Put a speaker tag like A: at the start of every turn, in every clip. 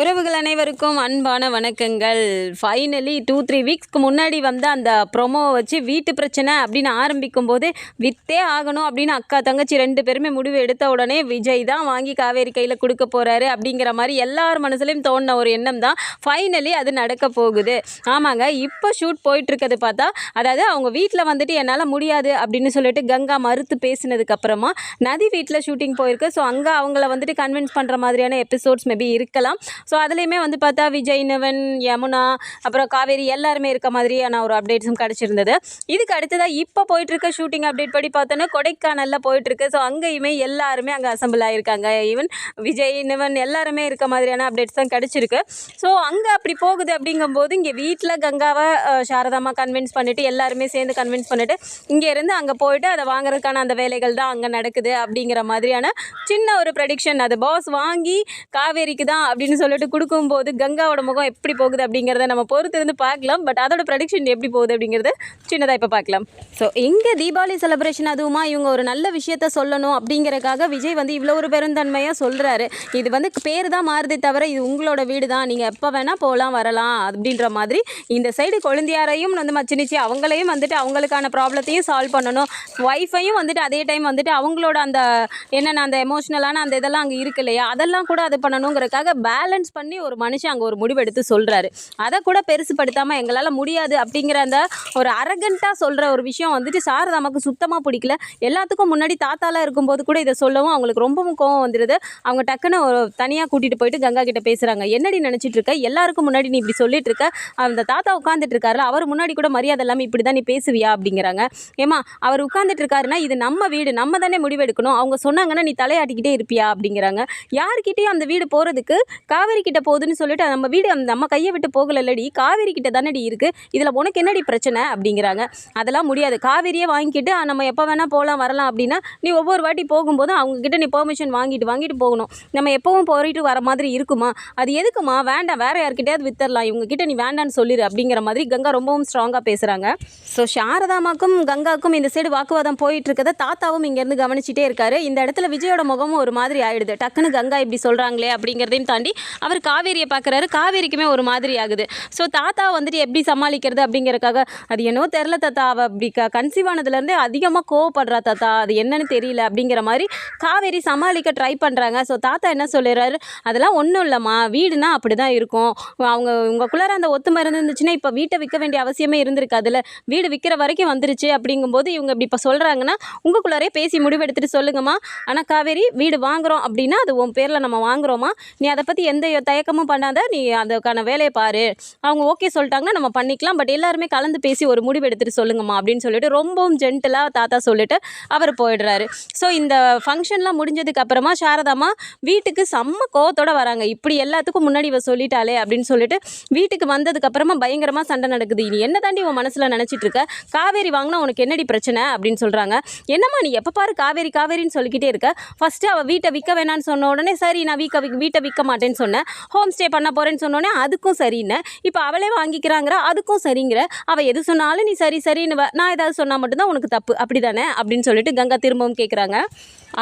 A: உறவுகள் அனைவருக்கும் அன்பான வணக்கங்கள். ஃபைனலி டூ த்ரீ வீக்ஸ்க்கு முன்னாடி வந்து அந்த ப்ரொமோவை வச்சு வீட்டு பிரச்சனை அப்படின்னு ஆரம்பிக்கும் போது வித்தே ஆகணும் அப்படின்னு அக்கா தங்கச்சி ரெண்டு பேருமே முடிவு எடுத்த உடனே விஜய் தான் வாங்கி காவேரி கையில் கொடுக்க போகிறாரு அப்படிங்கிற மாதிரி எல்லார் மனசுலையும் தோணின ஒரு எண்ணம் தான் ஃபைனலி அது நடக்க போகுது. ஆமாங்க இப்போ ஷூட் போயிட்டுருக்கிறது பார்த்தா அதாவது அவங்க வீட்டில் வந்துட்டு என்னால் முடியாது அப்படின்னு சொல்லிட்டு கங்கா மறுத்து பேசினதுக்கப்புறமா நதி வீட்டில் ஷூட்டிங் போயிருக்கு. ஸோ அங்கே அவங்கள வந்துட்டு கன்வின்ஸ் பண்ணுற மாதிரியான எபிசோட்ஸ் மேபி இருக்கலாம். ஸோ அதுலேயுமே வந்து பார்த்தா விஜய் நவன் யமுனா அப்புறம் காவேரி எல்லாருமே இருக்க மாதிரியான ஒரு அப்டேட்ஸும் கிடச்சிருந்தது. இதுக்கு அடுத்ததாக இப்போ போயிட்டுருக்க ஷூட்டிங் அப்டேட் படி பார்த்தோன்னா கொடைக்கானலில் போயிட்டுருக்கு. ஸோ அங்கேயுமே எல்லாருமே அங்கே அசம்பிள் ஆகிருக்காங்க ஈவன் விஜய் நிவன் எல்லாருமே இருக்க மாதிரியான அப்டேட்ஸ் தான் கிடச்சிருக்கு. ஸோ அங்கே அப்படி போகுது அப்படிங்கும்போது இங்கே வீட்டில் கங்காவை சாரதாமா கன்வின்ஸ் பண்ணிவிட்டு எல்லாருமே சேர்ந்து கன்வின்ஸ் பண்ணிவிட்டு இங்கேருந்து அங்கே போயிட்டு அதை வாங்குறதுக்கான அந்த வேலைகள் தான் அங்கே நடக்குது அப்படிங்கிற மாதிரியான சின்ன ஒரு ப்ரெடிக்ஷன் அது பாஸ் வாங்கி காவேரிக்கு தான் அப்படின்னு சொல்லிட்டு கொடுக்கும்போது கங்காவோட முகம் எப்படி போகுது அப்படிங்கிறத நம்ம பொறுத்து இருந்து பார்க்கலாம். பட் அதோட ப்ரடிக்ஷன் எப்படி போகுது அப்படிங்கிறத சின்னதாக இப்போ பார்க்கலாம். ஸோ எங்கே தீபாவளி செலிப்ரேஷன் அதுவுமா இவங்க ஒரு நல்ல விஷயத்த சொல்லணும் அப்படிங்கிறக்காக விஜய் வந்து இவ்வளோ ஒரு பெருந்தன்மையாக சொல்கிறாரு இது வந்து பேர் தான் மாறுதே தவிர இது உங்களோட வீடு தான் நீங்கள் எப்போ வேணால் போகலாம் வரலாம் அப்படின்ற மாதிரி இந்த சைடு கொழுந்தியாரையும் வந்து மச்சினிச்சு அவங்களையும் வந்துட்டு அவங்களுக்கான ப்ராப்ளத்தையும் சால்வ் பண்ணணும். ஒய்ஃபையும் வந்துட்டு அதே டைம் வந்துட்டு அவங்களோட அந்த என்னென்ன அந்த எமோஷ்னலான அந்த இதெல்லாம் அங்கே இருக்கு இல்லையா? அதெல்லாம் கூட அது பண்ணணுங்கிறக்காக பேலன்ஸ் பண்ணி ஒரு மனுஷன் அங்கே ஒரு முடிவெடுத்து சொல்கிறாரு அதை கூட பெருசுப்படுத்தாமல் எங்களால் முடியாது அப்படிங்கிற அந்த ஒரு அரகண்ட்டாக சொல்கிற ஒரு விஷயம் வந்துட்டு சாரதாமாக்கு சுத்தமாக பிடிக்கல. எல்லாத்துக்கும் முன்னாடி தாத்தாலாம் இருக்கும்போது கூட இதை சொல்லவும் அவங்களுக்கு ரொம்பவும் கோவம் வந்துடுது அவங்க டக்குன்னு ஒரு தனியாக கூட்டிகிட்டு போயிட்டு கங்கா கிட்ட பேசுகிறாங்க என்னடி நினச்சிட்டு இருக்க? எல்லாருக்கும் முன்னாடி நீ இப்படி சொல்லிட்டு இருக்க. அந்த தாத்தா உட்காந்துட்டு இருக்காருல அவர் முன்னாடி கூட மரியாதை இல்லாமல் இப்படி தான் நீ பேசுவியா? அப்படிங்கிறாங்க. ஏமா அவர் உட்காந்துட்டு இருக்காருன்னா இது நம்ம வீடு நம்ம தானே முடிவெடுக்கணும். அவங்க சொன்னாங்கன்னா நீ தலையாட்டிக்கிட்டே இருப்பியா? அப்படிங்கிறாங்க. யார்கிட்டயும் அந்த வீடு போகிறதுக்கு காவேரி கிட்ட போகுதுன்னு சொல்லிட்டு நம்ம வீடு அந்த நம்ம கையை விட்டு போகலல்லடி. காவேரி கிட்ட தானடி இருக்குது இதில் உனக்கு என்னடி பிரச்சனை? அப்படிங்கிறாங்க. அதெல்லாம் முடியாது. காவேரியே வாங்கிக்கிட்டு நம்ம எப்போ வேணால் போகலாம் வரலாம் அப்படின்னா நீ ஒவ்வொரு வாட்டி போகும்போதும் அவங்கக்கிட்ட நீ பெர்மிஷன் வாங்கிட்டு வாங்கிட்டு போகணும். நம்ம எப்போவும் போயிட்டு வர மாதிரி இருக்குமா? அது எதுக்குமா? வேண்டாம். வேற யார்கிட்டயாவது வித்தரலாம். இவங்க கிட்ட நீ வேண்டான்னு சொல்லிடு அப்படிங்கிற மாதிரி கங்கா ரொம்பவும் ஸ்ட்ராங்காக பேசுகிறாங்க ஸோ சாரதாமாக்கும் கங்காக்கும் இந்த சைடு வாக்குவாதம் போயிட்டு இருக்கதை தாத்தாவும் இங்கேருந்து கவனிச்சிட்டே இருக்காரு. இந்த இடத்துல விஜயோட முகமும் ஒரு மாதிரி ஆயிடுது. டக்குன்னு கங்கா இப்படி சொல்கிறாங்களே அப்படிங்கிறதையும் தாண்டி அவர் காவேரியை பார்க்குறாரு. காவேரிக்குமே ஒரு மாதிரி ஆகுது. ஸோ தாத்தா வந்துட்டு எப்படி சமாளிக்கிறது அப்படிங்கிறக்காக அது என்னவோ தெரில தாத்தா. அவள் அப்படி க கன்சீவ் ஆனதுலேருந்தே அதிகமாக கோவப்படுறா தாத்தா. அது என்னன்னு தெரியல அப்படிங்கிற மாதிரி காவேரி சமாளிக்க ட்ரை பண்ணுறாங்க ஸோ தாத்தா என்ன சொல்லிடுறாரு? அதெல்லாம் ஒன்றும் இல்லைம்மா. வீடுனா அப்படி தான் இருக்கும். அவங்க உங்களுக்குள்ளார அந்த ஒத்துமை இருந்துச்சுன்னா இப்போ வீட்டை விற்க வேண்டிய அவசியமே இருந்திருக்காதுல்ல வீடு விற்கிற வரைக்கும் வந்துருச்சு. அப்படிங்கும்போது இவங்க இப்படி இப்போ சொல்கிறாங்கன்னா உங்களுக்குள்ளாரே பேசி முடிவெடுத்துட்டு சொல்லுங்கம்மா. ஆனால் காவேரி வீடு வாங்குறோம் அப்படின்னா அது உன் பேரில் நம்ம வாங்குறோமா? நீ அதை பற்றி எந்த தயக்கமும் பண்ணாத நீ அதுக்கான வேலையை பாரு. அவங்க ஓகே சொல்லிட்டாங்கன்னா நம்ம பண்ணிக்கலாம். பட் எல்லாருமே கலந்து பேசி ஒரு முடிவு எடுத்துட்டு சொல்லுங்கம்மா அப்படின்னு சொல்லிட்டு ரொம்பவும் ஜென்டலாக தாத்தா சொல்லிட்டு அவர் போயிடுறாரு. ஸோ இந்த ஃபங்க்ஷன்லாம் முடிஞ்சதுக்கு அப்புறமா சாரதாம்மா வீட்டுக்கு செம்ம கோவத்தோட வராங்க. இப்படி எல்லாத்துக்கும் முன்னாடி இவ சொல்லிட்டாளே அப்படின்னு சொல்லிட்டு வீட்டுக்கு வந்ததுக்கு அப்புறமா பயங்கரமாக சண்டை நடக்குது. நீ என்ன தாண்டி உன் மனசில் நினச்சிட்டு இருக்க? காவேரி வாங்கினா உனக்கு என்னடி பிரச்சனை? அப்படின்னு சொல்கிறாங்க என்னம்மா நீ எப்போ பாரு காவேரி காவேரின்னு சொல்லிக்கிட்டே இருக்க? ஃபஸ்ட்டு அவள் வீட்டை விற்க வேணான்னு சொன்ன உடனே சரி நான் வீக்க வீட்டை விற்க மாட்டேன்னு சொன்னேன் ஹோம் ஸ்டே பண்ண போகிறேன்னு சொன்னோன்னே அதுக்கும் சரின்னு. இப்போ அவளே வாங்கிக்கிறாங்கிற அதுக்கும் சரிங்கிற. அவள் எது சொன்னாலும் நீ சரி சரின்னு நான் ஏதாவது சொன்னால் மட்டும்தான் உனக்கு தப்பு. அப்படி தானே அப்படின்னு சொல்லிட்டு கங்கா திரும்பவும் கேட்குறாங்க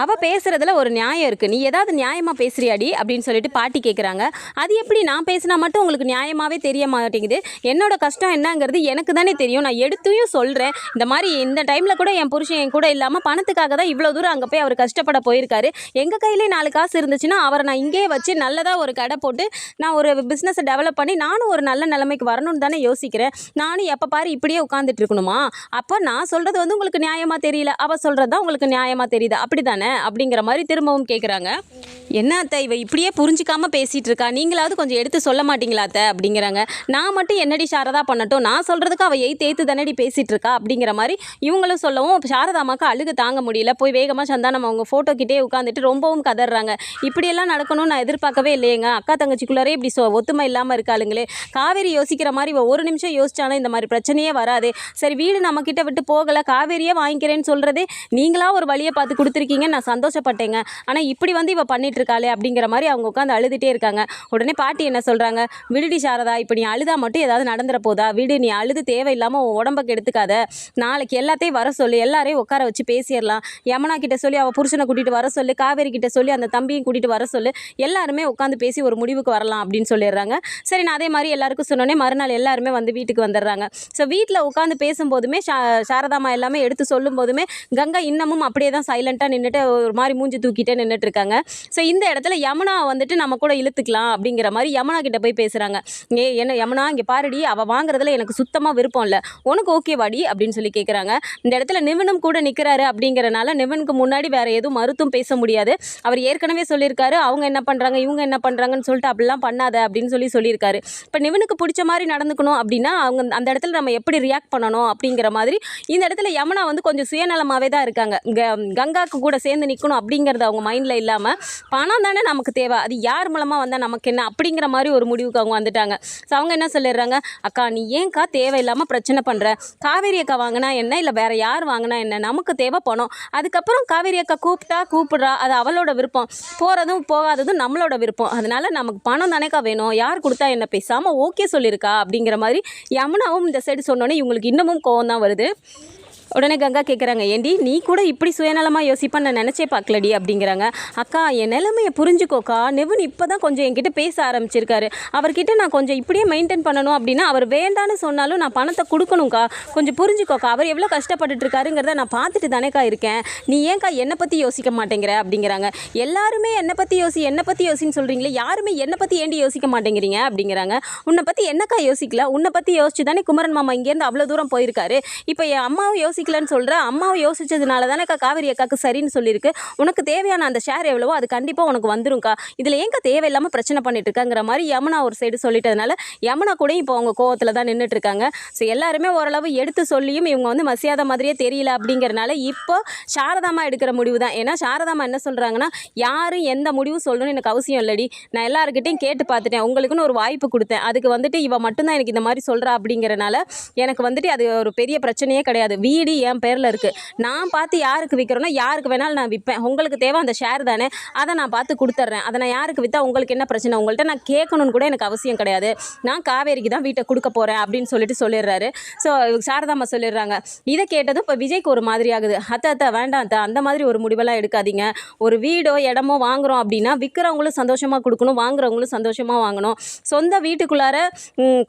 A: அவள் பேசுகிறதுல ஒரு நியாயம் இருக்குது நீ ஏதாவது நியாயமாக பேசுறியாடி? அப்படின்னு சொல்லிட்டு பாட்டி கேட்குறாங்க அது எப்படி நான் பேசினா மட்டும் உங்களுக்கு நியாயமாகவே தெரிய மாட்டேங்குது? என்னோட கஷ்டம் என்னங்கிறது எனக்கு தானே தெரியும். நான் எடுத்தையும் சொல்கிறேன் இந்த மாதிரி இந்த டைமில் கூட என் புருஷன் என் கூட இல்லாமல் பணத்துக்காக தான் இவ்வளோ தூரம் அங்கே போய் அவர் கஷ்டப்பட போயிருக்காரு. எங்கள் கையிலே நாலு காசு இருந்துச்சுன்னா அவரை நான் இங்கேயே வச்சு நல்லதாக ஒரு கடை போட்டு நான் ஒரு பிஸ்னஸை டெவலப் பண்ணி நானும் ஒரு நல்ல நிலைமைக்கு வரணும்னு தானே யோசிக்கிறேன். நானும் எப்போ பாரு இப்படியே உட்காந்துட்டு இருக்கணுமா? அப்போ நான் சொல்கிறது வந்து உங்களுக்கு நியாயமாக தெரியல. அவள் சொல்கிறது தான் உங்களுக்கு நியாயமாக தெரியுது. அப்படி தானே அப்படிங்கிற மாதிரி திரும்பவும் கேட்குறாங்க என்ன அத்தை இவ இப்படியே புரிஞ்சிக்காம பேசிகிட்டு இருக்கா நீங்களாவது கொஞ்சம் எடுத்து சொல்ல மாட்டீங்களா அத்தை? அப்படிங்கிறாங்க. நான் மட்டும் என்னடி சாரதா பண்ணட்டும்? நான் சொல்கிறதுக்கு அவள் எய்த் எய்த்து தானடி பேசிகிட்டு இருக்கா அப்படிங்கிற மாதிரி இவங்களும் சொல்லவும் சாரதாமாக்கு அழுகு தாங்க முடியல. போய் வேகமாக சந்தானம் அவங்க ஃபோட்டோக்கிட்டே உட்காந்துட்டு ரொம்பவும் கதறாங்க. இப்படியெல்லாம் நடக்கணும்னு நான் எதிர்பார்க்கவே இல்லையேங்க. அக்கா தங்கச்சிக்குள்ளாரே இப்படி சொ ஒத்துமை இல்லாமல் இருக்காளுங்களே. காவேரி யோசிக்கிற மாதிரி இவ ஒரு நிமிஷம் யோசிச்சானா இந்த மாதிரி பிரச்சனையே வராது. சரி வீடு நம்மக்கிட்ட விட்டு போகலை. காவேரியே வாங்கிக்கிறேன்னு சொல்கிறதே நீங்களா ஒரு வழியை பார்த்து கொடுத்துருக்கீங்க நான் சந்தோஷப்பட்டேங்க. ஆனால் இப்படி வந்து இவ பண்ணிட்டு இருக்காளே அப்படிங்கிற மாதிரி அவங்க உட்காந்து அழுதுகிட்டே இருக்காங்க. உடனே பாட்டி என்ன சொல்கிறாங்க விடுடி சாரதா இப்போ நீ அழுதா மட்டும் ஏதாவது நடந்துற போதா? விடு நீ அழுது தேவையில்லாமல் உன் உடம்புக்கு எடுத்துக்காத நாளைக்கு எல்லாத்தையும் வர சொல்லு எல்லாரையும் உட்கார வச்சு பேசிடலாம். யமுனா கிட்ட சொல்லி அவள் புருஷனை கூட்டிகிட்டு வர சொல்லு காவேரி கிட்ட சொல்லி அந்த தம்பியும் கூட்டிகிட்டு வர சொல்லு. எல்லாருமே உட்காந்து பேசி ஒரு முடிவுக்கு வரலாம் அப்படின்னு சொல்லிடுறாங்க. சரி நான் அதே மாதிரி எல்லாருக்கும் சொன்னோன்னே மறுநாள் எல்லாருமே வந்து வீட்டுக்கு வந்துடுறாங்க. ஸோ வீட்டில் உட்காந்து பேசும்போதுமே ஷா சாரதாமா எல்லாமே எடுத்து சொல்லும் போதுமே கங்கா இன்னமும் அப்படியே தான் சைலண்ட்டாக நின்றுட்டு ஒரு மாதிரி மூஞ்சி தூக்கிட்டே நின்றுட்டு இருக்காங்க. ஸோ இந்த இடத்துல யமுனா வந்துட்டு நம்ம கூட இழுத்துக்கலாம் அப்படிங்கிற மாதிரி யமுனா கிட்ட போய் பேசுகிறாங்க ஏ என்ன யமுனா? இங்கே பாருடி அவள் வாங்குறதுல எனக்கு சுத்தமாக விருப்பம் இல்லை. உனக்கு ஓகேவாடி அப்படின்னு சொல்லி கேட்குறாங்க இந்த இடத்துல நிவனும் கூட நிற்கிறாரு அப்படிங்கிறனால நிவனுக்கு முன்னாடி வேறு எதுவும் மறுத்தும் பேச முடியாது. அவர் ஏற்கனவே சொல்லியிருக்காரு. அவங்க என்ன பண்ணுறாங்க இவங்க என்ன பண்ணுறாங்கன்னு சொல்லிட்டு அப்படிலாம் பண்ணாத அப்படின்னு சொல்லி சொல்லியிருக்காரு. இப்போ நிவனுக்கு பிடிச்ச மாதிரி நடந்துக்கணும் அப்படின்னா அவங்க அந்த இடத்துல நம்ம எப்படி ரியாக்ட் பண்ணணும் அப்படிங்கிற மாதிரி இந்த இடத்துல யமுனா வந்து கொஞ்சம் சுயநலமாகவே தான் இருக்காங்க. க- கங்காக்கு கூட சேர்ந்து நிற்கணும் அப்படிங்கிறது அவங்க மைண்டில் இல்லாமல் பணம் தானே நமக்கு தேவை. அது யார் மூலமாக வந்தால் நமக்கு என்ன? அப்படிங்கிற மாதிரி ஒரு முடிவுக்கு அவங்க வந்துட்டாங்க. ஸோ அவங்க என்ன சொல்லிடுறாங்க? அக்கா நீ ஏன்க்கா தேவையில்லாமல் பிரச்சனை பண்ணுற காவேரி அக்கா வாங்கினா என்ன? இல்லை வேறு யார் வாங்கினா என்ன? நமக்கு தேவை பணம். அதுக்கப்புறம் காவேரி அக்கா கூப்பிட்டா கூப்பிட்றா. அது அவளோட விருப்பம். போகிறதும் போகாததும் நம்மளோட விருப்பம். அதனால நமக்கு பணம் தானேக்கா வேணும். யார் கொடுத்தா என்ன? பேசாமல் ஓகே சொல்லியிருக்கா? அப்படிங்கிற மாதிரி யமுனாவும் இந்த சைடு சொன்னோன்னே இவங்களுக்கு இன்னமும் கோவம் தான் வருது. உடனே கங்கா கேட்குறாங்க ஏண்டி நீ கூட இப்படி சுயநலமாக யோசிப்பான்னு நான் நினச்சே பார்க்கலடி அப்படிங்கிறாங்க. அக்கா என் நிலைமையை புரிஞ்சுக்கோக்கா நெவன் இப்போ தான் கொஞ்சம் என்கிட்ட பேச ஆரம்பிச்சிருக்காரு. அவர்கிட்ட நான் கொஞ்சம் இப்படியே மெயின்டைன் பண்ணணும் அப்படின்னா அவர் வேண்டான்னு சொன்னாலும் நான் பணத்தை கொடுக்கணும்க்கா. கொஞ்சம் புரிஞ்சுக்கோக்கா அவர் எவ்வளோ கஷ்டப்பட்டுட்டு இருக்காருங்கிறத நான் பார்த்துட்டு தானேக்கா இருக்கேன். நீ ஏன்க்கா என்னை பற்றி யோசிக்க மாட்டேங்கிற? அப்படிங்கிறாங்க. எல்லாருமே என்னை பற்றி யோசி என்னை பற்றி யோசின்னு சொல்கிறீங்களே யாருமே என்னை பற்றி ஏண்டி யோசிக்க மாட்டேங்கிறீங்க? அப்படிங்கிறாங்க. உன்னை பற்றி என்னக்கா யோசிக்கல? உன்னை பற்றி யோசிச்சு தானே குமரன் மாமா இங்கேருந்து அவ்வளோ தூரம் போயிருக்காரு. இப்போ என் அம்மாவும் யோசிக்கலன்னு சொல்கிற அம்மாவை யோசிச்சதுனால தானேக்கா காவேரி அக்காவுக்கு சரின்னு சொல்லியிருக்கு. உனக்கு தேவையான அந்த ஷேர் எவ்வளவோ அது கண்டிப்பாக உனக்கு வந்துரும்க்கா. இதில் ஏங்க தேவையில்லாமல் பிரச்சனை பண்ணிட்டு இருக்காங்கிற மாதிரி யமுனா ஒரு சைடு சொல்லிட்டதுனால யமுனா கூட இப்போ அவங்க கோவத்தில் தான் நின்றுட்டு இருக்காங்க ஸோ எல்லாருமே ஓரளவு எடுத்து சொல்லியும் இவங்க வந்து மசியாத மாதிரியே தெரியல அப்படிங்கிறனால இப்போ சாரதாமா எடுக்கிற முடிவு தான். ஏன்னா சாரதாமா என்ன சொல்கிறாங்கன்னா யாரும் எந்த முடிவும் சொல்லணும்னு எனக்கு அவசியம் இல்லடி. நான் எல்லாருக்கிட்டையும் கேட்டு பார்த்துட்டேன். உங்களுக்குன்னு ஒரு வாய்ப்பு கொடுத்தேன். அதுக்கு வந்துட்டு இவ மட்டும்தான் எனக்கு இந்த மாதிரி சொல்கிறா அப்படிங்கிறனால எனக்கு வந்துட்டு அது ஒரு பெரிய பிரச்சனையே கிடையாது. வீடு என் பேரில் இருக்குது நான் பார்த்து யாருக்கு விற்கிறேனோ யாருக்கு வேணாலும் நான் விற்பேன் உங்களுக்கு தேவை அந்த ஷேர் தானே? அதை நான் பார்த்து கொடுத்துட்றேன் அதை நான் யாருக்கு விற்றா உங்களுக்கு என்ன பிரச்சனை? உங்கள்கிட்ட நான் கேட்கணும்னு கூட எனக்கு அவசியம் கிடையாது. நான் காவேரிக்கு தான் வீட்டை கொடுக்க போகிறேன் அப்படின்னு சொல்லிட்டு சொல்லிடுறாரு. ஸோ சாரதாம்மா சொல்லிடுறாங்க. இதை கேட்டதும் இப்போ விஜய்க்கு ஒரு மாதிரி ஆகுது. அத்தை அத்தை வேண்டாம் அத்தை. அந்த மாதிரி ஒரு முடிவெல்லாம் எடுக்காதீங்க. ஒரு வீடோ இடமோ வாங்குகிறோம் அப்படின்னா விற்கிறவங்களும் சந்தோஷமாக கொடுக்கணும் வாங்குறவங்களும் சந்தோஷமாக வாங்கணும். சொந்த வீட்டுக்குள்ளார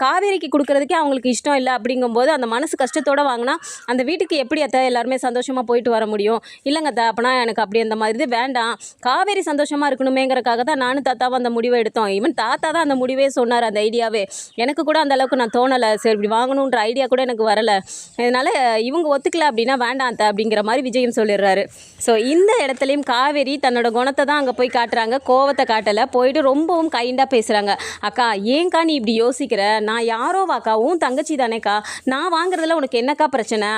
A: காவேரிக்கு கொடுக்குறதுக்கே அவங்களுக்கு இஷ்டம் இல்லை அப்படிங்கும்போது அந்த மனசு கஷ்டத்தோட வாங்கினா அந்த வீட்டுக்கு எப்படி அத்தை எல்லாருமே சந்தோஷமாக போயிட்டு வர முடியும்? இல்லைங்க அத்தை அப்படின்னா எனக்கு அப்படி அந்த மாதிரி இது வேண்டாம். காவேரி சந்தோஷமாக இருக்கணுமேங்கிறக்காக தான் நானும் தாத்தாவும் அந்த முடிவை எடுத்தோம். ஈவன் தாத்தா தான் அந்த முடிவே சொன்னார் அந்த ஐடியாவே. எனக்கு கூட அந்த அளவுக்கு நான் தோணலை. சரி இப்படி வாங்கணுன்ற ஐடியா கூட எனக்கு வரலை. அதனால் இவங்க ஒத்துக்கல அப்படின்னா வேண்டாம் அத்தை அப்படிங்கிற மாதிரி விஜயம் சொல்லிடுறாரு. ஸோ இந்த இடத்துலையும் காவேரி தன்னோட குணத்தை தான் அங்கே போய் காட்டுறாங்க. கோவத்தை காட்டலை. போயிட்டு ரொம்பவும் கைண்டாக பேசுகிறாங்க அக்கா ஏங்க்கா நீ இப்படி யோசிக்கிற? நான் யாரோ வாக்கா உன் தங்கச்சி தானேக்கா? நான் வாங்குறதுல உனக்கு என்னக்கா பிரச்சனை?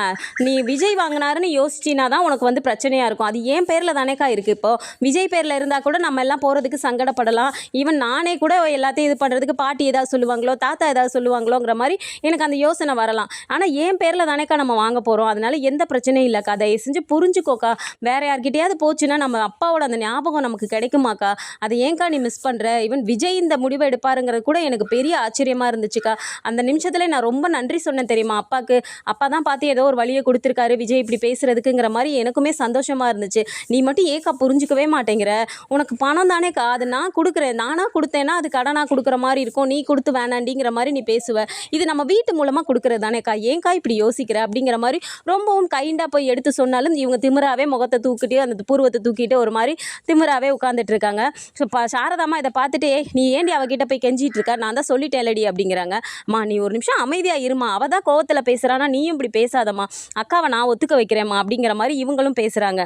A: நீ விஜய் வாங்கினாருன்னு யோசிச்சினா தான் உனக்கு வந்து பிரச்சனையாக இருக்கும். அது ஏன் பேரில் தானேக்கா இருக்குது இப்போது விஜய் பேரில் இருந்தால் கூட நம்ம எல்லாம் போகிறதுக்கு சங்கடப்படலாம். ஈவன் நானே கூட எல்லாத்தையும் இது பண்ணுறதுக்கு பாட்டி ஏதாவது சொல்லுவாங்களோ தாத்தா ஏதாவது சொல்லுவாங்களோங்கிற மாதிரி எனக்கு அந்த யோசனை வரலாம். ஆனால் என் பேரில் தானேக்கா நம்ம வாங்க போகிறோம் அதனால எந்த பிரச்சனையும் இல்லைக்கா. தயவு செஞ்சு புரிஞ்சுக்கோக்கா. வேறு யார்கிட்டயாவது போச்சுன்னா நம்ம அப்பாவோட அந்த ஞாபகம் நமக்கு கிடைக்குமாக்கா? அதை ஏன்க்கா நீ மிஸ் பண்ணுற ஈவன் விஜய் இந்த முடிவை எடுப்பாருங்கிறது கூட எனக்கு பெரிய ஆச்சரியமாக இருந்துச்சுக்கா. அந்த நிமிஷத்தில் நான் ரொம்ப நன்றி சொன்னேன் தெரியுமா அப்பாவுக்கு அப்பா தான் பார்த்து ஏதோ ஒரு வழியை கொடுத்துருக்காரு. விஜய் இப்படி பேசுறதுக்குங்கிற மாதிரி எனக்குமே சந்தோஷமாக இருந்துச்சு. நீ மட்டும் ஏக்கா புரிஞ்சுக்கவே மாட்டேங்கிற. உனக்கு பணம் தானேக்கா அது நான் கொடுக்குறேன். நானாக கொடுத்தேன்னா அது கடனாக கொடுக்குற மாதிரி இருக்கும். நீ கொடுத்து வேணாண்டிங்கிற மாதிரி நீ பேசுவ. இது நம்ம வீட்டு மூலமாக கொடுக்குறது தானேக்கா. ஏன்க்கா இப்படி யோசிக்கிற? அப்படிங்கிற மாதிரி ரொம்பவும் கைண்டாக போய் எடுத்து சொன்னாலும் இவங்க திமிராவே முகத்தை தூக்கிட்டு அந்த பூர்வத்தை தூக்கிட்டு ஒரு மாதிரி திமிராவே உட்காந்துட்டு இருக்காங்க. ஸோ சாரதாம்மா இதை பார்த்துட்டு நீ ஏண்டி அவகிட்ட போய் கெஞ்சிட்டு இருக்க? நான் தான் சொல்லிட்டேன் அப்படிங்கிறாங்க. மா நீ ஒரு நிமிஷம் அமைதியாக இருமா. அவள் தான் கோவத்தில் பேசுகிறானா நீயும் இப்படி பேசாதம்மா. அக்காவை நான் ஒத்துக்க வைக்கிறேம்மா அப்படிங்கிற மாதிரி இவங்களும் பேசுகிறாங்க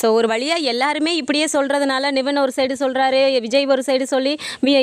A: ஸோ ஒரு வழியாக எல்லாருமே இப்படியே சொல்கிறதுனால நிவன் ஒரு சைடு சொல்கிறாரு விஜய் ஒரு சைடு சொல்லி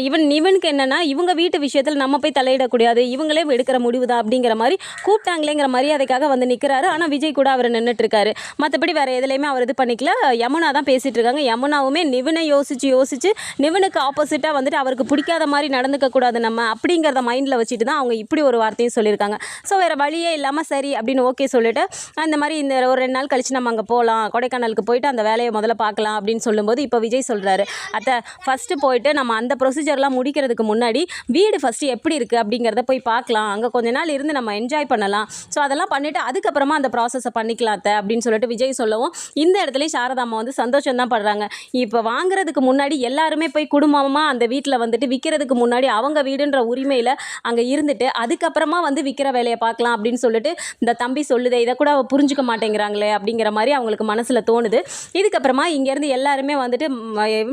A: இவன் நிவனுக்கு என்னென்னா இவங்க வீட்டு விஷயத்தில் நம்ம போய் தலையிடக்கூடாது இவங்களே எடுக்கிற முடிவு தான் அப்படிங்கிற மாதிரி கூப்பிட்டாங்களேங்கிற மரியாதைக்காக வந்து நிற்கிறாரு ஆனால் விஜய் கூட அவர் நின்றுட்டுருக்காரு மற்றபடி வேறு எதுலேயுமே அவர் இது பண்ணிக்கல. யமுனா தான் பேசிகிட்டு இருக்காங்க. யமுனாவுமே நிவனை யோசித்து யோசித்து நிவனுக்கு ஆப்போசிட்டாக வந்துட்டு அவருக்கு பிடிக்காத மாதிரி நடந்துக்க கூடாது நம்ம அப்படிங்கிறத மைண்டில் வச்சுட்டு தான் அவங்க இப்படி ஒரு வார்த்தையும் சொல்லியிருக்காங்க. ஸோ வேறு வழியே இல்லாமல் சரி அப்படின்னு ஓகே சொல்லிட்டு அந்த மாதிரி இந்த ஒரு ரெண்டு நாள் கழித்து நம்ம அங்கே போகலாம் கொடைக்கானலுக்கு போயிட்டு போயிட்டு அந்த வேலையை முதல்ல பார்க்கலாம் அப்படின்னு சொல்லும்போது இப்போ விஜய் சொல்கிறாரு அத்தை ஃபஸ்ட்டு போயிட்டு நம்ம அந்த ப்ரொசீஜர்லாம் முடிக்கிறதுக்கு முன்னாடி வீடு ஃபஸ்ட்டு எப்படி இருக்குது அப்படிங்கிறத போய் பார்க்கலாம். அங்கே கொஞ்ச நாள் இருந்து நம்ம என்ஜாய் பண்ணலாம். ஸோ அதெல்லாம் பண்ணிவிட்டு அதுக்கப்புறமா அந்த ப்ராசஸை பண்ணிக்கலாம் அத்தை அப்படின்னு சொல்லிட்டு விஜய் சொல்லவும் இந்த இடத்துலையும் சாரதாம்மா வந்து சந்தோஷம் தான் படுறாங்க. இப்போ வாங்குறதுக்கு முன்னாடி எல்லாருமே போய் குடும்பமாக அந்த வீட்டில் வந்துட்டு விற்கிறதுக்கு முன்னாடி அவங்க வீடுன்ற உரிமையில் அங்கே இருந்துட்டு அதுக்கப்புறமா வந்து விற்கிற வேலையை பார்க்கலாம் அப்படின்னு சொல்லிட்டு இந்த தம்பி சொல்லுதே இதை கூட அவள் புரிஞ்சுக்க மாட்டேங்கிறாங்களே அப்படிங்கிற மாதிரி அவங்களுக்கு மனசில் தோணுது. இதுக்கப்புறமா இங்கேருந்து எல்லாருமே வந்துட்டு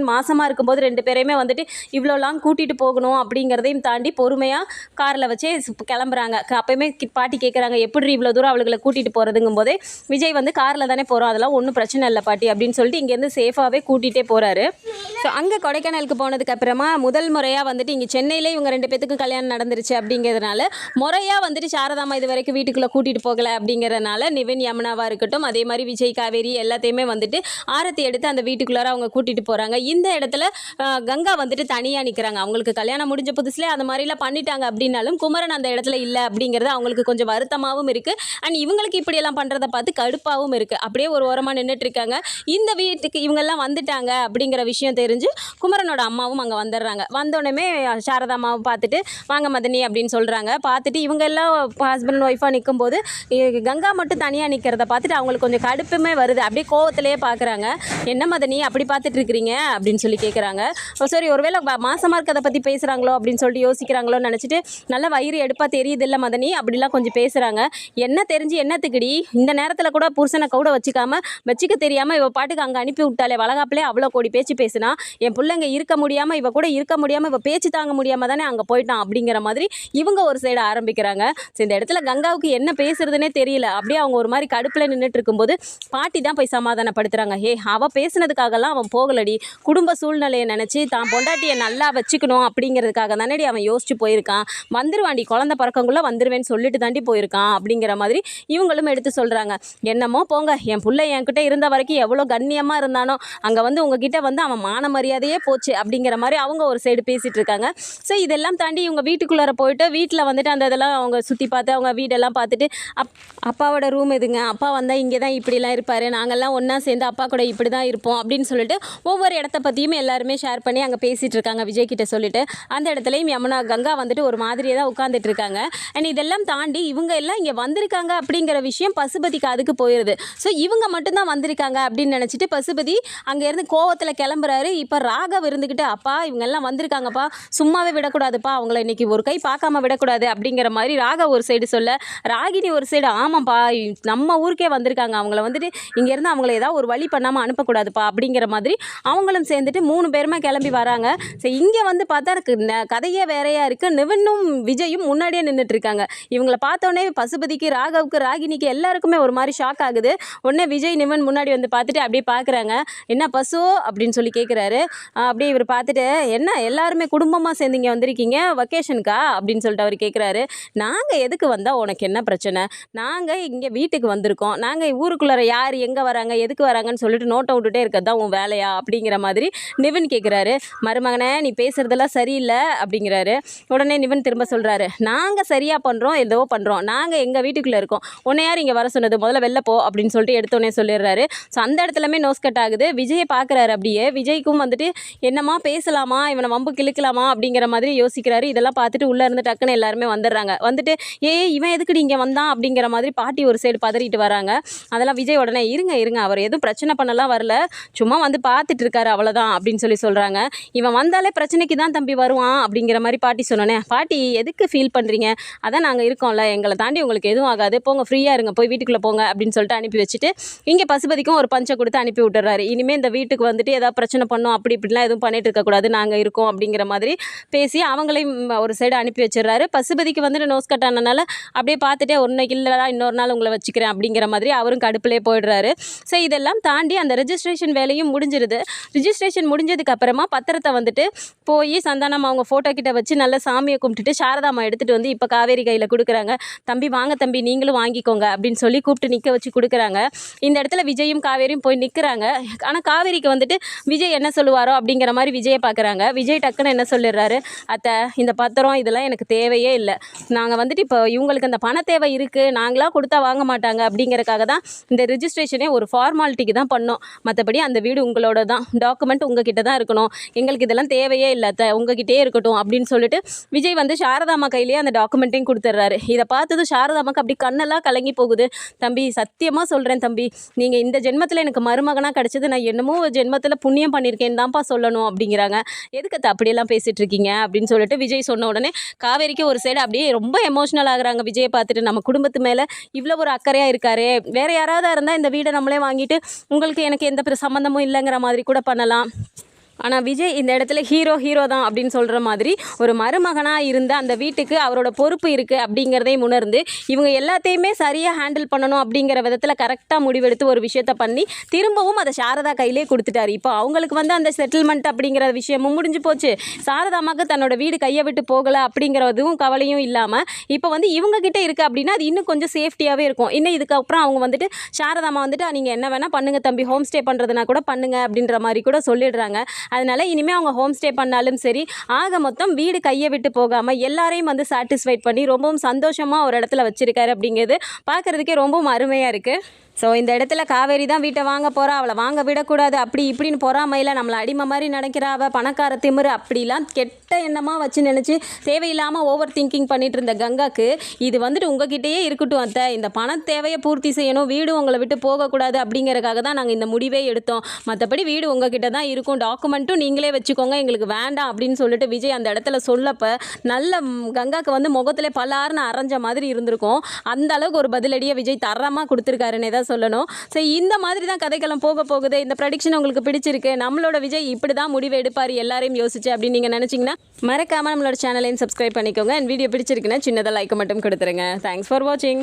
A: மாசமாக இருக்கும்போது ரெண்டு பேரையுமே வந்துட்டு இவ்வளோ லாங் கூட்டிகிட்டு போகணும் அப்படிங்கிறதையும் தாண்டி பொறுமையாக காரில் வச்சே கிளம்புறாங்க. அப்போயுமே அப்பயுமே பாட்டி கேட்குறாங்க எப்படி இவ்வளோ தூரம் அவளுகளை கூட்டிகிட்டு போகிறதுங்கும் போதே விஜய் வந்து காரில் தானே போகிறோம் அதெல்லாம் ஒன்றும் பிரச்சனை இல்லை பாட்டி அப்படின்னு சொல்லிட்டு இங்கேருந்து சேஃபாகவே கூட்டிகிட்டே போகிறாரு ஸோ அங்கே கொடைக்கானலுக்கு போனதுக்கு அப்புறமா முதல் முறையாக வந்துட்டு இங்கே சென்னையிலே இவங்க ரெண்டு பேத்துக்கும் கல்யாணம் நடந்துருச்சு அப்படிங்கிறதுனால முறையாக வந்துட்டு சாரதாமா இது வரைக்கும் வீட்டுக்குள்ளே கூட்டிகிட்டு போகலை அப்படிங்கிறதுனால நிவின் யமுனாவாக இருக்கட்டும் அதே மாதிரி விஜய் காவேரி எல்லாத்தையுமே வந்துட்டு ஆரத்தி எடுத்து அந்த வீட்டுக்குள்ளார அவங்க கூட்டிகிட்டு போகிறாங்க இந்த இடத்துல கங்கா வந்துட்டு தனியாக நிற்கிறாங்க அவங்களுக்கு கல்யாணம் முடிஞ்ச புதுசுல அந்த மாதிரிலாம் பண்ணிட்டாங்க அப்படின்னாலும் குமரன் அந்த இடத்துல இல்லை அப்படிங்கிறது அவங்களுக்கு கொஞ்சம் வருத்தமாகவும் இருக்குது அண்ட் இவங்களுக்கு இப்படியெல்லாம் பண்ணுறத பார்த்து கடுப்பாகவும் இருக்குது அப்படியே ஒரு ஓரமாக நின்றுட்டு இருக்காங்க இந்த வீட்டுக்கு இவங்கெல்லாம் வந்துட்டாங்க அப்படிங்கிற விஷயம் தெரிஞ்சு குமரனோட அம்மாவும் அங்கே வந்துடுறாங்க. வந்தோடனே சாரதா அம்மாவும் பார்த்துட்டு வாங்க மதனி அப்படின்னு சொல்கிறாங்க பார்த்துட்டு இவங்க எல்லாம் ஹஸ்பண்ட் ஒய்ஃபாக நிற்கும்போது கங்கா மட்டும் தனியாக நிற்கிறத பார்த்துட்டு அவங்களுக்கு கொஞ்சம் கடுப்புமே வருது. அப்படியே கோவத்திலேயே பார்க்குறாங்க என்ன மதனி அப்படி பார்த்துட்டு இருக்கிறீங்க? அப்படின்னு சொல்லி கேட்குறாங்க சரி ஒருவேளை மாசமாக மாசமா இருக்கிறத பற்றி பேசுகிறாங்களோ அப்படின்னு சொல்லிட்டு யோசிக்கிறாங்களோன்னு நினச்சிட்டு நல்ல வயிறு எடுப்பாக தெரியுது இல்லை மதனி? அப்படிலாம் கொஞ்சம் பேசுகிறாங்க என்ன தெரிஞ்சு என்னத்துக்குடி? இந்த நேரத்தில் கூட புருஷனை கூட வச்சுக்காம வச்சுக்க தெரியாமல் இவ பாட்டுக்கு அங்கே அனுப்பி விட்டாலே வளகாப்பிலே அவ்வளோ கோடி பேச்சு பேசுனா என் பிள்ளைங்க இருக்க முடியாமல் இவ கூட இருக்க முடியாமல் இவ பேச்சு தாங்க முடியாமல் தானே அங்கே போயிட்டான் அப்படிங்கிற மாதிரி இவங்க ஒரு சைடு ஆரம்பிக்கிறாங்க. ஸோ இந்த இடத்துல கங்காவுக்கு என்ன பேசுறதுனே தெரியல. அப்படியே அவங்க ஒரு மாதிரி கடுப்பில் நின்றுட்டு இருக்கும்போது பாட்டி தான் போய் சமாதானப்படுத்துறாங்க ஏ அவ பேசினதுக்காகலாம் அவன் போகலடி. குடும்ப சூழ்நிலையை நினச்சி தான் பொண்டாட்டியை நல்லா வச்சுக்கணும் அப்படிங்கிறதுக்காக தானடி அவன் யோசிச்சு போயிருக்கான். வந்துருவாண்டி குழந்தை பறக்கங்குள்ளே வந்துருவேன்னு சொல்லிட்டு தாண்டி போயிருக்கான் அப்படிங்கிற மாதிரி இவங்களும் எடுத்து சொல்கிறாங்க என்னமோ போங்க என் பிள்ளை என்கிட்ட இருந்த வரைக்கும் எவ்வளோ கண்ணியமாக இருந்தானோ அங்கே வந்து உங்ககிட்ட வந்து அவன் மான மரியாதையே போச்சு அப்படிங்கிற மாதிரி அவங்க ஒரு சைடு பேசிகிட்டு இருக்காங்க. ஸோ இதெல்லாம் தாண்டி இவங்க வீட்டுக்குள்ளார போயிட்டு வீட்டில் வந்துட்டு அந்த இதெல்லாம் அவங்க சுற்றி பார்த்து அவங்க வீடெல்லாம் பார்த்துட்டு அப் அப்பாவோட ரூம் எதுங்க? அப்பா வந்தால் இங்கே தான் இப்படிலாம் இருப்பார். நாங்கள்லாம் ஒன்றா சேர்ந்து அப்பா கூட இப்படி தான் இருப்போம் அப்படின்னு சொல்லிட்டு ஒவ்வொரு இடத்த பற்றியும் எல்லாருமே ஷேர் பண்ணி அங்கே பேசிகிட்டு இருக்காங்க விஜய் கிட்ட சொல்லிட்டு. அந்த இடத்துலையும் யமுனா கங்கா வந்துட்டு ஒரு மாதிரியே தான் உட்காந்துட்டு இருக்காங்க. அண்ட் இதெல்லாம் தாண்டி இவங்க எல்லாம் இங்கே வந்திருக்காங்க அப்படிங்கிற விஷயம் பசுபதி காதுக்கு போயிடுது ஸோ இவங்க மட்டும்தான் வந்திருக்காங்க அப்படின்னு நினச்சிட்டு பசுபதி அங்கேருந்து கோவத்தில் கிளம்புறாரு. இப்போ ராகவ் இருந்துக்கிட்டு அப்பா இவங்க எல்லாம் வந்திருக்காங்கப்பா. சும்மாவே விடக்கூடாதுப்பா. அவங்கள இன்னைக்கு ஒரு கை பார்க்காம விடக்கூடாது. அப்படிங்கிற மாதிரி ராகவ் ஒரு சைடு சொல்ல ராகினி ஒரு சைடு ஆமாம்ப்பா நம்ம ஊருக்கே வந்திருக்காங்க. அவங்கள வந்துட்டு இங்கேருந்து அவங்கள ஏதாவது ஒரு வழி பண்ணாமல் அனுப்பக்கூடாதுப்பா அப்படிங்கிற மாதிரி அவங்களும் சேர்ந்துட்டு மூணு பேருமே கிளம்பி வராங்க. ஸோ இங்கே வந்து பார்த்தா இருக்கு ந- கதையே வேறையாக இருக்குது நிவனும் விஜயும் முன்னாடியே நின்றுட்டு இருக்காங்க. இவங்கள பார்த்தோன்னே பசுபதிக்கு ராகவுக்கு ராகினிக்கு எல்லாருக்குமே ஒரு மாதிரி ஷாக் ஆகுது. உடனே விஜய் நிவன் முன்னாடி வந்து பார்த்துட்டு அப்படியே பார்க்குறாங்க. என்ன பசு? அப்படின்னு சொல்லி கேட்குறாரு அப்படியே இவர் பார்த்துட்டு என்ன எல்லாருமே குடும்பமாக சேர்ந்து இங்கே வந்திருக்கீங்க? வக்கேஷனுக்கா அப்படின்னு சொல்லிட்டு அவர் கேட்குறாரு நாங்கள் எதுக்கு வந்தால் உனக்கு என்ன பிரச்சனை? நாங்கள் இங்கே வீட்டுக்கு வந்திருக்கோம். நாங்கள் ஊருக்குள்ளார யார் எங்கே வராங்க? எதுக்கு வராங்கன்னு சொல்லிட்டு நோட்டை விட்டுட்டே இருக்கிறது தான் உன் வேலையா அப்படிங்கிற மாதிரி நிவின் கேட்குறாரு மருமகனே நீ பேசுகிறதெல்லாம் சரியில்லை அப்படிங்கிறாரு. உடனே நிவின் திரும்ப சொல்கிறாரு நாங்கள் சரியாக பண்ணுறோம் ஏதோ பண்ணுறோம் நாங்கள் எங்கள் வீட்டுக்குள்ளே இருக்கோம். உன்னை யார் இங்கே வர சொன்னது? முதல்ல வெளில போ அப்படின்னு சொல்லிட்டு எடுத்தோடனே சொல்லிடுறாரு. ஸோ அந்த இடத்துலமே நோஸ் கட் ஆகுது. விஜயை பார்க்குறாரு அப்படியே. விஜய்க்கும் வந்துட்டு என்னம்மா பேசலாமா? இவனை வம்பு கிழக்கலாமா? அப்படிங்கிற மாதிரி யோசிக்கிறாரு. இதெல்லாம் பார்த்துட்டு உள்ளே இருந்து டக்குன்னு எல்லாருமே வந்துடுறாங்க. வந்துட்டு ஏ இவன் எதுக்குடி இங்கே வந்தான்? அப்படிங்கிற மாதிரி பாட்டி ஒரு சைடு பதறிட்டு வராங்க. அதெல்லாம் விஜய் உடனே இருங்க இருங்க. அவர் எதுவும் பிரச்சனை பண்ணலாம் வரல. சும்மா வந்து பார்த்துட்டு இருக்காரு அவ்வளோதான் அப்படின்னு சொல்லி சொல்கிறாங்க இவன் வந்தாலே பிரச்சனைக்கு தான் தம்பி வருவான் அப்படிங்கிற மாதிரி பாட்டி சொன்னோன்னே பாட்டி எதுக்கு ஃபீல் பண்ணுறீங்க அதான் நாங்கள் இருக்கோம்ல எங்களை தாண்டி உங்களுக்கு எதுவும் ஆகாது. போங்க ஃப்ரீயாக இருங்க போய் வீட்டுக்குள்ளே போங்க அப்படின்னு சொல்லிட்டு அனுப்பி வச்சுட்டு இங்கே பசுபதிக்கும் ஒரு பஞ்சை கொடுத்து அனுப்பி விட்டுறாரு. இனிமேல் இந்த வீட்டுக்கு வந்துட்டு ஏதாவது பிரச்சனை பண்ணோம் அப்படி இப்படிலாம் எதுவும் பண்ணிட்டு இருக்கக்கூடாது நாங்கள் இருக்கோம் அப்படிங்கிற மாதிரி பேசி அவங்களையும் ஒரு சைடு அனுப்பி வச்சிடுறாரு. பசுபதிக்கு வந்துட்டு நோஸ் கட் ஆனனால அப்படியே பார்த்துட்டே ஒன்றைக்கு இல்லைடா இன்னொரு நாள் உங்களை வச்சுக்கிறேன் அப்படிங்கிற மாதிரி அவரும் கடுப்புலேயே போயிடுறாரு. ஸோ இதெல்லாம் தாண்டி அந்த ரிஜிஸ்ட்ரேஷன் வேலையும் முடிஞ்சிருது. ரிஜிஸ்ட்ரேஷன் முடிஞ்சதுக்கு அப்புறமா பத்திரத்தை வந்துட்டு போய் சந்தானம் அவங்க ஃபோட்டோ கிட்ட வச்சு நல்ல சாமியை கும்பிட்டுட்டு சாரதாமா எடுத்துகிட்டு வந்து இப்போ காவேரி கையில் கொடுக்குறாங்க. தம்பி வாங்க தம்பி நீங்களும் வாங்கிக்கோங்க அப்படின்னு சொல்லி கூப்பிட்டு நிற்க வச்சு கொடுக்குறாங்க. இந்த இடத்துல விஜயும் காவேரியும் போய் நிற்கிறாங்க ஆனால் காவேரிக்கு வந்துட்டு விஜய் என்ன சொல்லுவாரோ அப்படிங்கிற மாதிரி விஜயை பார்க்குறாங்க விஜய் டக்குன்னு என்ன சொல்லிடுறாரு? அத்தை இந்த பத்திரம் இதெல்லாம் எனக்கு தேவையே இல்லை. நாங்கள் வந்துட்டு இப்போ இவங்களுக்கு அந்த பண தேவை இருக்குது நாங்களாம் கொடுத்தா வாங்க மாட்டாங்க. அப்படிங்கிறக்காக தான் இந்த ரிஜிஸ்ட்ரேஷனே ஒரு ஃபார்மாலிட்டி முனிசிபாலிட்டிக்கு தான் பண்ணோம். மற்றபடி அந்த வீடு உங்களோட தான். டாக்குமெண்ட் உங்ககிட்ட தான் இருக்கணும். எங்களுக்கு இதெல்லாம் தேவையே இல்லை த உங்ககிட்டே இருக்கட்டும் அப்படின்னு சொல்லிட்டு விஜய் வந்து சாரதாமா கையிலேயே அந்த டாக்குமெண்ட்டையும் கொடுத்துட்றாரு இதை பார்த்ததும் சாரதாமாக்கு அப்படி கண்ணெல்லாம் கலங்கி போகுது. தம்பி சத்தியமாக சொல்கிறேன் தம்பி. நீங்கள் இந்த ஜென்மத்தில் எனக்கு மருமகனாக கிடச்சது. நான் என்னமோ ஜென்மத்தில் புண்ணியம் பண்ணியிருக்கேன் தான்ப்பா சொல்லணும் அப்படிங்கிறாங்க. எதுக்கு அத்தை அப்படியெல்லாம் பேசிகிட்டு இருக்கீங்க? அப்படின்னு சொல்லிட்டு விஜய் சொன்ன உடனே காவேரிக்கு ஒரு சைடு அப்படியே ரொம்ப எமோஷ்னல் ஆகுறாங்க. விஜயை பார்த்துட்டு நம்ம குடும்பத்து மேலே இவ்வளோ ஒரு அக்கறையாக இருக்காரு. வேறு யாராவது இருந்தால் இந்த வீடை நம்மளே வாங்கிட்டு உங்களுக்கு எனக்கு எந்த சம்மந்தமும் இல்லைங்கிற மாதிரி கூட பண்ணலாம். ஆனால் விஜய் இந்த இடத்துல ஹீரோ ஹீரோ தான் அப்படின்னு சொல்கிற மாதிரி ஒரு மருமகனாக இருந்த அந்த வீட்டுக்கு அவரோட பொறுப்பு இருக்குது அப்படிங்கிறதையும் உணர்ந்து இவங்க எல்லாத்தையுமே சரியாக ஹேண்டில் பண்ணணும் அப்படிங்கிற விதத்தில் கரெக்டாக முடிவெடுத்து ஒரு விஷயத்தை பண்ணி திரும்பவும் அதை சாரதா கையிலே கொடுத்துட்டாரு. இப்போ அவங்களுக்கு வந்து அந்த செட்டில்மெண்ட் அப்படிங்கிற விஷயமும் முடிஞ்சு போச்சு. சாரதாமாக்கு தன்னோட வீடு கையை விட்டு போகலை அப்படிங்கிறதும் கவலையும் இல்லாமல் இப்போ வந்து இவங்கக்கிட்ட இருக்குது அப்படின்னா அது இன்னும் கொஞ்சம் சேஃப்டியாகவே இருக்கும். இன்னும் இதுக்கப்புறம் அவங்க வந்துட்டு சாரதாமா வந்துட்டு நீங்கள் என்ன வேணால் பண்ணுங்க தம்பி ஹோம் ஸ்டே பண்ணுறதுனா கூட பண்ணுங்க அப்படின்ற மாதிரி கூட சொல்லிடுறாங்க. அதனால இனிமேல் அவங்க ஹோம் ஸ்டே பண்ணாலும் சரி ஆக மொத்தம் வீடு கையை விட்டு போகாமல் எல்லாரையும் வந்து சாட்டிஸ்ஃபைட் பண்ணி ரொம்பவும் சந்தோஷமாக ஒரு இடத்துல வச்சுருக்காரு அப்படிங்கிறது பார்க்குறதுக்கே ரொம்பவும் அருமையாக இருக்குது ஸோ இந்த இடத்துல காவேரி தான் வீட்டை வாங்க போகிறா அவளை வாங்க விடக்கூடாது. அப்படி இப்படின்னு பொறாமையில் நம்மளை அடிமை மாதிரி நினைக்கிறா அவள் பணக்கார திமிரு அப்படிலாம் கெட்ட எண்ணமாக வச்சு நினச்சி தேவையில்லாமல் ஓவர் திங்கிங் பண்ணிட்டு இருந்த கங்காக்கு இது வந்துட்டு உங்ககிட்டயே இருக்கட்டும் அத்தை. இந்த பண தேவையை பூர்த்தி செய்யணும் வீடு உங்களை விட்டு போகக்கூடாது அப்படிங்கிறக்காக தான் நாங்கள் இந்த முடிவே எடுத்தோம். மற்றபடி வீடு உங்ககிட்ட தான் இருக்கும். டாக்குமெண்ட்டும் நீங்களே வச்சுக்கோங்க. எங்களுக்கு வேண்டாம் அப்படின்னு சொல்லிட்டு விஜய் அந்த இடத்துல சொல்லப்போ நல்ல கங்காக்கு வந்து முகத்தில் பலார்னு அரைஞ்ச மாதிரி இருந்திருக்கும். அந்த அளவுக்கு ஒரு பதிலடியை விஜய் தரமாக கொடுத்துருக்காருன்னே தான் சொல்லணும். சரி இந்த மாதிரி தான் கதைக்களம் போக போகுது. இந்த ப்ரடிக்ஷன் உங்களுக்கு பிடிச்சிருக்கு. நம்மளோட விஜய் இப்படி தான் முடிவு எடுப்பார் எல்லாரையும் யோசிச்சு அப்படின்னு நீங்கள் நினச்சிங்கன்னா மறக்காமல் நம்மளோட சேனலையும் சப்ஸ்கிரைப் பண்ணிக்கோங்க. அண்ட் வீடியோ பிடிச்சிருக்குன்னா சின்னதாக லைக் மட்டும் கொடுத்துருங்க. தேங்க்ஸ் ஃபார் வாட்சிங்